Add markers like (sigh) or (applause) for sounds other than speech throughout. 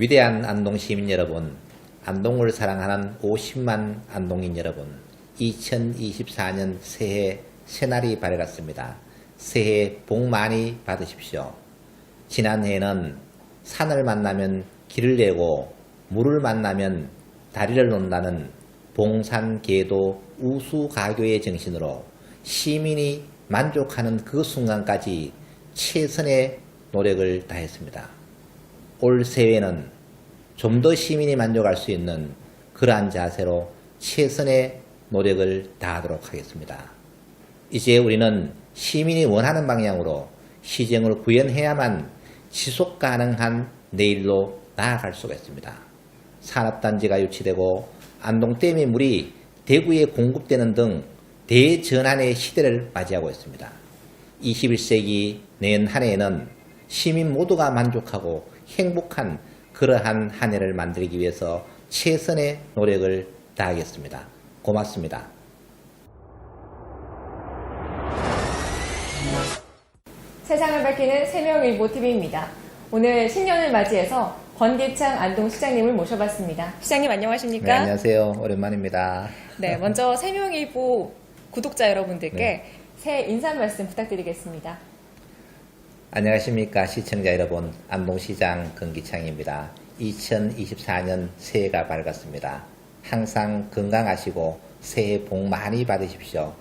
위대한 안동 시민 여러분, 안동을 사랑하는 50만 안동인 여러분, 2024년 새해 새날이 밝았습니다. 새해 복 많이 받으십시오. 지난해에는 산을 만나면 길을 내고 물을 만나면 다리를 논다는 봉산계도 우수가교의 정신으로 시민이 만족하는 그 순간까지 최선의 노력을 다했습니다. 올 새해에는 좀 더 시민이 만족할 수 있는 그러한 자세로 최선의 노력을 다하도록 하겠습니다. 이제 우리는 시민이 원하는 방향으로 시정을 구현해야만 지속 가능한 내일로 나아갈 수가 있습니다. 산업단지가 유치되고 안동댐의 물이 대구에 공급되는 등 대전환의 시대를 맞이하고 있습니다. 21세기 내년 한 해에는 시민 모두가 만족하고 행복한 그러한 한 해를 만들기 위해서 최선의 노력을 다하겠습니다. 고맙습니다. 세상을 밝히는 세명일보TV입니다. 오늘 신년을 맞이해서 권기창 안동 시장님을 모셔봤습니다. 시장님 안녕하십니까? 네, 안녕하세요. 오랜만입니다. 네, 먼저 세명일보 구독자 여러분들께 네. 새해 인사 말씀 부탁드리겠습니다. 안녕하십니까 시청자 여러분 안동시장 금기창입니다. 2024년 새해가 밝았습니다. 항상 건강하시고 새해 복 많이 받으십시오.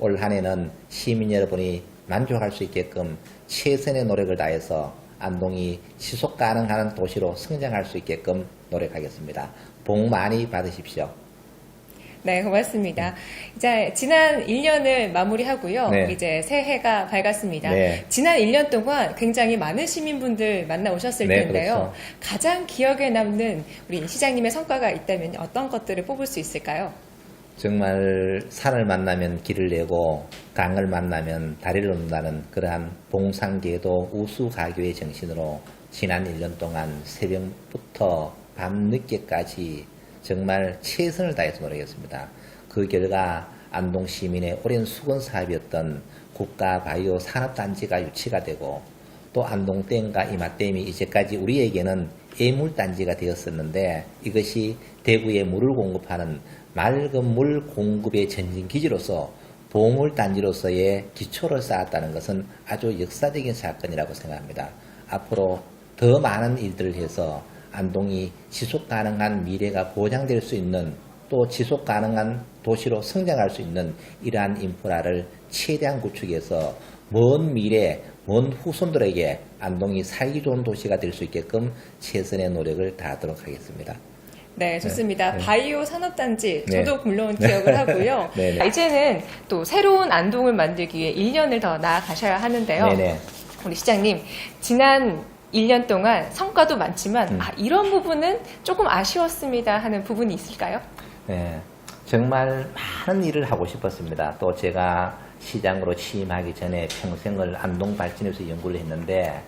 올 한해는 시민 여러분이 만족할 수 있게끔 최선의 노력을 다해서 안동이 지속 가능한 도시로 성장할 수 있게끔 노력하겠습니다. 복 많이 받으십시오. 네, 고맙습니다. 이제 지난 1년을 마무리하고요. 네. 이제 새해가 밝았습니다. 네. 지난 1년 동안 굉장히 많은 시민분들 만나 오셨을 네, 텐데요. 그렇죠. 가장 기억에 남는 우리 시장님의 성과가 있다면 어떤 것들을 뽑을 수 있을까요? 정말 산을 만나면 길을 내고 강을 만나면 다리를 놓는다는 그러한 봉상계도 우수가교의 정신으로 지난 1년 동안 새벽부터 밤늦게까지 정말 최선을 다해서 노력했습니다. 그 결과 안동 시민의 오랜 수건 사업이었던 국가 바이오 산업단지가 유치가 되고 또 안동댐과 이마댐이 이제까지 우리에게는 예물단지가 되었었는데 이것이 대구에 물을 공급하는 맑은 물 공급의 전진기지로서 보물단지로서의 기초를 쌓았다는 것은 아주 역사적인 사건이라고 생각합니다. 앞으로 더 많은 일들을 해서 안동이 지속 가능한 미래가 보장될 수 있는 또 지속 가능한 도시로 성장할 수 있는 이러한 인프라를 최대한 구축해서 먼 미래, 먼 후손들에게 안동이 살기 좋은 도시가 될 수 있게끔 최선의 노력을 다하도록 하겠습니다. 네, 좋습니다. 네. 바이오 산업단지 네. 저도 물론 기억을 (laughs) 하고요. 네, 네. 이제는 또 새로운 안동을 만들기 위해 1년을 더 나아가셔야 하는데요. 네네. 우리 시장님, 지난 1년 동안 성과도 많지만 음. 아, 이런 부분은 조금 아쉬웠습니다 하는 부분이 있을까요? 네, 정말 많은 일을 하고 싶었습니다. 또 제가 시장으로 취임하기 전에 평생을 안동 발전에서 연구를 했는데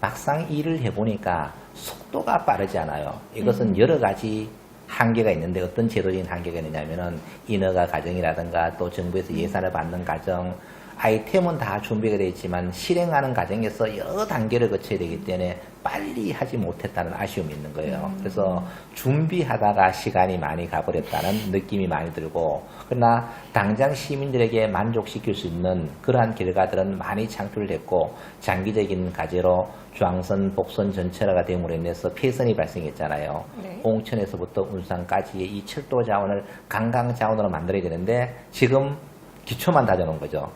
막상 일을 해보니까 속도가 빠르지 않아요. 이것은 여러 가지 한계가 있는데 어떤 제도적인 한계가 있느냐면은 인허가 과정이라든가 또 정부에서 예산을 받는 과정 아이템은 다 준비가 되어 있지만 실행하는 과정에서 여러 단계를 거쳐야 되기 때문에 빨리 하지 못했다는 아쉬움이 있는 거예요. 그래서 준비하다가 시간이 많이 가버렸다는 느낌이 많이 들고 그러나 당장 시민들에게 만족시킬 수 있는 그러한 결과들은 많이 창출됐고 장기적인 과제로 중앙선, 복선 전철화가 됨으로 인해서 폐선이 발생했잖아요. 네. 홍천에서부터 운산까지의 이 철도 자원을 관광 자원으로 만들어야 되는데 지금 기초만 다져놓은 거죠.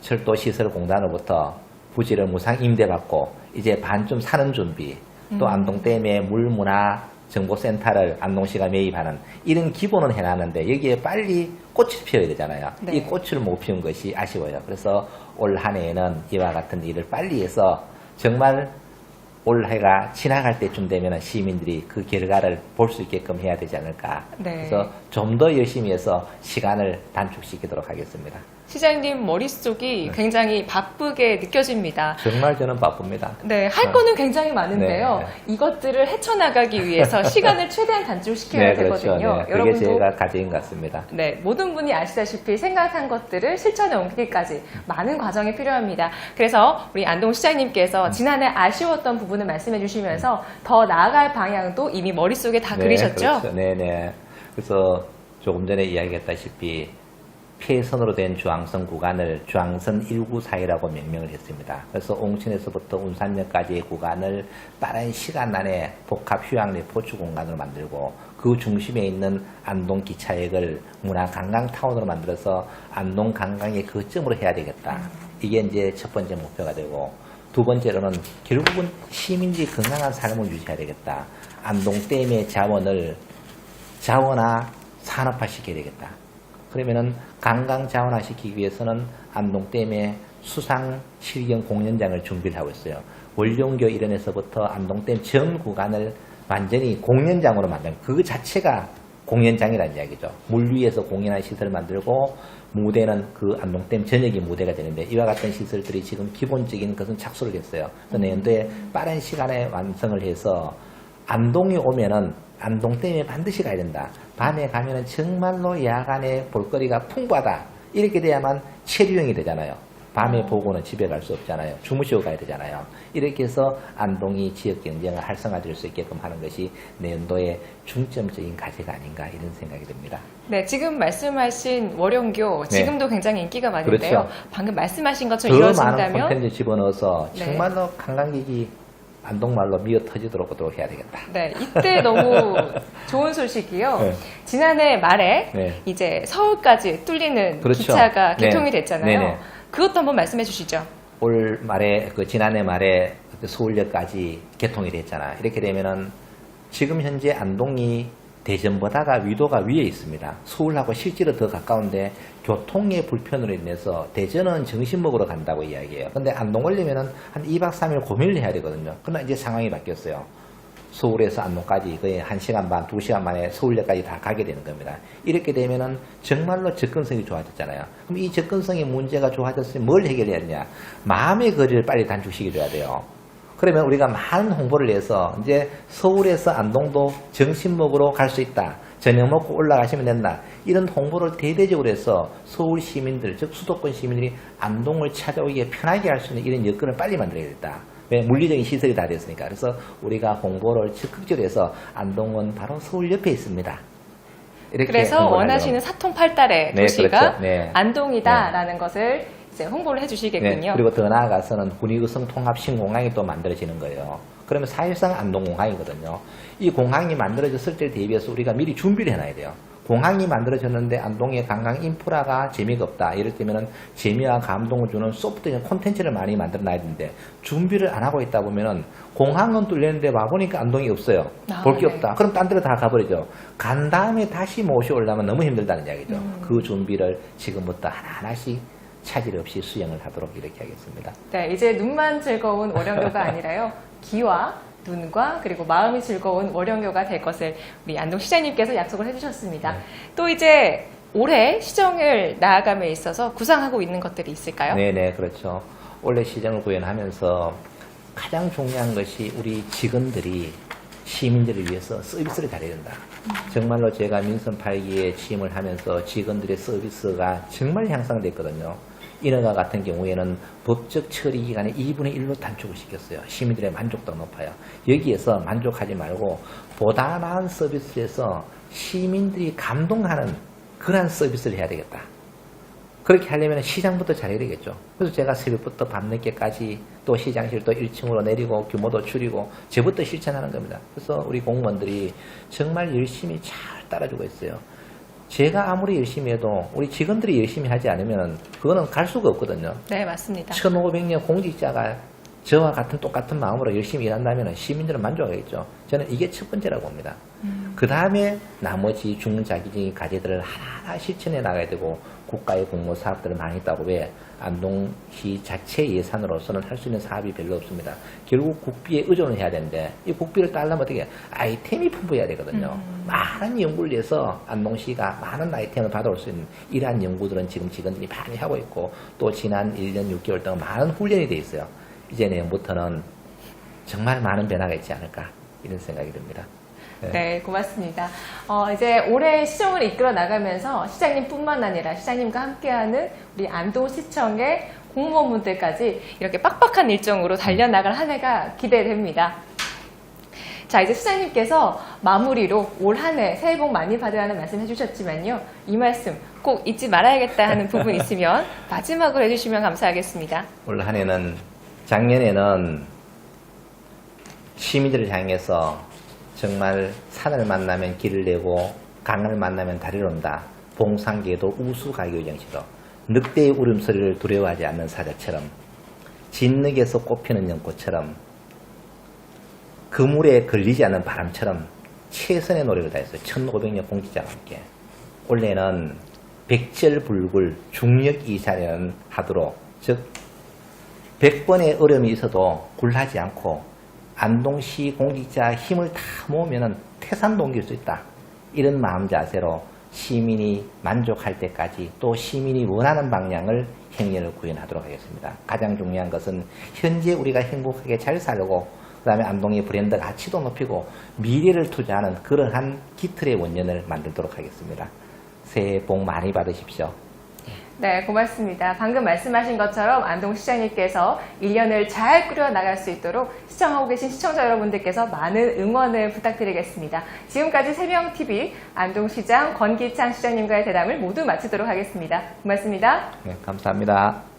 철도 시설 공단으로부터 부지를 무상 임대받고 이제 반쯤 사는 준비 또 안동댐에 물문화 정보센터를 안동시가 매입하는 이런 기본은 해놨는데 여기에 빨리 꽃이 피어야 되잖아요. 네. 이 꽃을 못 피운 것이 아쉬워요. 그래서 올 한 해에는 이와 같은 일을 빨리 해서 정말 올 해가 지나갈 때쯤 되면 시민들이 그 결과를 볼 수 있게끔 해야 되지 않을까. 네. 그래서 좀 더 열심히 해서 시간을 단축시키도록 하겠습니다. 시장님 머릿속이 굉장히 바쁘게 느껴집니다. 정말 저는 바쁩니다. 네, 할 네. 거는 굉장히 많은데요. 네, 이것들을 헤쳐나가기 위해서 (laughs) 시간을 최대한 단축시켜야 되거든요. 그렇죠. 네, 그게 여러분도 제가 가져인 것 같습니다. 네, 모든 분이 아시다시피 생각한 것들을 실천에 옮기기까지 많은 과정이 필요합니다. 그래서 우리 안동 시장님께서 지난해 아쉬웠던 부분을 말씀해 주시면서 더 나아갈 방향도 이미 머릿속에 다 그리셨죠? 그렇죠. 네네. 그래서 조금 전에 이야기했다시피 폐선으로 된 주황선 구간을 주황선 194이라고 명명을 했습니다. 그래서 옹천에서부터 운산역까지의 구간을 빠른 시간 안에 복합 휴양림 포추 공간으로 만들고 그 중심에 있는 안동 기차역을 문화 관광 타운으로 만들어서 안동 관광의 거점으로 해야 되겠다. 이게 이제 첫 번째 목표가 되고 두 번째로는 결국은 시민들이 건강한 삶을 유지해야 되겠다. 안동 댐의 자원을 자원화 산업화 시켜야 되겠다. 그러면은 관광 자원화 시키기 위해서는 안동댐에 수상 실경 공연장을 준비를 하고 있어요. 원룡교 일원에서부터 안동댐 전 구간을 완전히 공연장으로 만든 그 자체가 공연장이라는 이야기죠. 물 위에서 공연한 시설을 만들고 무대는 그 안동댐 전역이 무대가 되는데 이와 같은 시설들이 지금 기본적인 것은 착수를 했어요. 내년도에 빠른 시간에 완성을 해서 안동에 오면은 안동 댐에 반드시 가야 된다. 밤에 가면은 정말로 야간에 볼거리가 풍부하다. 이렇게 돼야만 체류형이 되잖아요. 밤에 보고는 집에 갈 수 없잖아요. 주무시고 가야 되잖아요. 이렇게 해서 안동이 지역 경쟁을 활성화될 수 있게끔 하는 것이 내년도의 중점적인 과제가 아닌가 이런 생각이 듭니다. 네, 지금 말씀하신 월영교 네. 지금도 굉장히 인기가 많은데요. 그렇죠. 방금 말씀하신 더 것처럼 많은 이루어진다면 콘텐츠 집어넣어서 네. 정말로 관광객이 안동말로 미어 터지도록 하도록 해야 되겠다. 네, 이때 너무 (laughs) 좋은 소식이요. 네. 지난해 말에 네. 이제 서울까지 뚫리는 그렇죠. 기차가 네. 개통이 됐잖아요. 네네. 그것도 한번 말씀해 주시죠. 올 말에 그 지난해 말에 그 서울역까지 개통이 됐잖아. 이렇게 되면은 지금 현재 안동이 대전보다가 위도가 위에 있습니다. 서울하고 실제로 더 가까운데 교통의 불편으로 인해서 대전은 점심 먹으러 간다고 이야기해요. 근데 안동 오려면은 한 2박 3일 고민을 해야 되거든요. 그러나 이제 상황이 바뀌었어요. 서울에서 안동까지 거의 1시간 반, 2시간 만에 서울역까지 다 가게 되는 겁니다. 이렇게 되면은 정말로 접근성이 좋아졌잖아요. 그럼 이 접근성의 문제가 좋아졌으면 뭘 해결해야 되냐? 마음의 거리를 빨리 단축시켜줘야 돼요. 그러면 우리가 많은 홍보를 해서 이제 서울에서 안동도 먹으러 갈수 있다. 저녁 먹고 올라가시면 된다. 이런 홍보를 대대적으로 해서 서울 시민들, 즉 수도권 시민들이 안동을 찾아오기에 편하게 할 수 있는 이런 여건을 빨리 만들어야겠다. 왜? 물리적인 시설이 다 됐으니까. 그래서 우리가 홍보를 적극적으로 해서 안동은 바로 서울 옆에 있습니다. 이렇게 그래서 원하시는 사통팔달의 네, 도시가 그렇죠. 네. 안동이다라는 것을 이제 홍보를 네, 해주시겠군요. 그리고 더 나아가서는 군위구성 통합 신 공항이 또 만들어지는 거예요. 그러면 사실상 안동공항이거든요. 이 공항이 만들어졌을 때 대비해서 우리가 미리 준비를 해놔야 돼요. 공항이 만들어졌는데 안동의 관광 인프라가 재미가 없다. 이럴 때면은 재미와 감동을 주는 소프트웨어 콘텐츠를 많이 만들어 놔야 되는데 준비를 안 하고 있다 보면은 공항은 뚫렸는데 와보니까 안동이 없어요. 아, 볼게 네. 없다. 그럼 딴 데로 다 가버리죠. 간 다음에 다시 모시 올라면 너무 힘들다는 이야기죠. 음. 그 준비를 지금부터 하나하나씩 차질 없이 수행을 하도록 이렇게 하겠습니다. 네, 이제 눈만 즐거운 월영교가 아니라요. 귀와 눈과 그리고 마음이 즐거운 월영교가 될 것을 우리 안동 시장님께서 약속을 해주셨습니다. 네. 또 이제 올해 시정을 나아감에 있어서 구상하고 있는 것들이 있을까요? 네네, 그렇죠. 원래 시정을 구현하면서 가장 중요한 것이 우리 직원들이 시민들을 위해서 서비스를 잘해야 된다. 정말로 제가 민선 8기에 취임을 하면서 직원들의 서비스가 정말 향상됐거든요. 인허가 같은 경우에는 법적 처리 기간의 2분의 1로 단축을 시켰어요. 시민들의 만족도가 높아요. 여기에서 만족하지 말고 보다 나은 서비스에서 시민들이 감동하는 그러한 서비스를 해야 되겠다. 그렇게 하려면 시장부터 잘해야 되겠죠. 그래서 제가 새벽부터 밤늦게까지 또 시장실 또 1층으로 내리고 규모도 줄이고 저부터 실천하는 겁니다. 그래서 우리 공무원들이 정말 열심히 잘 따라주고 있어요. 제가 아무리 열심히 해도 우리 직원들이 열심히 하지 않으면 그거는 갈 수가 없거든요. 네, 맞습니다. 1500년 공직자가 저와 같은 똑같은 마음으로 열심히 일한다면 시민들은 만족하겠죠. 저는 이게 첫 번째라고 봅니다. 그 다음에 나머지 중자기적인 과제들을 하나하나 실천해 나가야 되고 국가의 공모 사업들을 많이 있다고 왜 안동시 자체 예산으로서는 할 수 있는 사업이 별로 없습니다. 결국 국비에 의존을 해야 되는데 이 국비를 따려면 어떻게? 아이템이 풍부해야 되거든요. 많은 연구를 위해서 안동시가 많은 아이템을 받아올 수 있는 이러한 연구들은 지금 직원들이 많이 하고 있고 또 지난 1년 6개월 동안 많은 훈련이 돼 있어요. 이제 내년부터는 정말 많은 변화가 있지 않을까 이런 생각이 듭니다. 네. 네, 고맙습니다. 어, 이제 올해 시정을 이끌어 나가면서 시장님뿐만 아니라 시장님과 함께하는 우리 안동시청의 공무원분들까지 이렇게 빡빡한 일정으로 달려나갈 한 해가 기대됩니다. 자, 이제 시장님께서 마무리로 올 한 해 새해 복 많이 받으라는 말씀 해주셨지만요. 이 말씀 꼭 잊지 말아야겠다 하는 부분 (laughs) 있으면 마지막으로 해주시면 감사하겠습니다. 올 한 해는 작년에는 시민들을 향해서 정말 산을 만나면 길을 내고 강을 만나면 다리를 온다. 봉상계도 우수가교 정신으로 늑대의 울음소리를 두려워하지 않는 사자처럼 진흙에서 꽃피는 연꽃처럼 그물에 걸리지 않는 바람처럼 최선의 노력을 다했어요. 1500년 공직자와 함께. 올해는 백절불굴 중력이사년 하도록 즉 100번의 어려움이 있어도 굴하지 않고 안동시 공직자 힘을 다 모으면 태산도 옮길 수 있다. 이런 마음 자세로 시민이 만족할 때까지 또 시민이 원하는 방향을 행렬을 구현하도록 하겠습니다. 가장 중요한 것은 현재 우리가 행복하게 잘 살고 그 다음에 안동의 브랜드 가치도 높이고 미래를 투자하는 그러한 기틀의 원년을 만들도록 하겠습니다. 새해 복 많이 받으십시오. 네, 고맙습니다. 방금 말씀하신 것처럼 안동 시장님께서 1년을 잘 꾸려 나갈 수 있도록 시청하고 계신 시청자 여러분들께서 많은 응원을 부탁드리겠습니다. 지금까지 세명TV 안동시장 권기창 시장님과의 대담을 모두 마치도록 하겠습니다. 고맙습니다. 네, 감사합니다.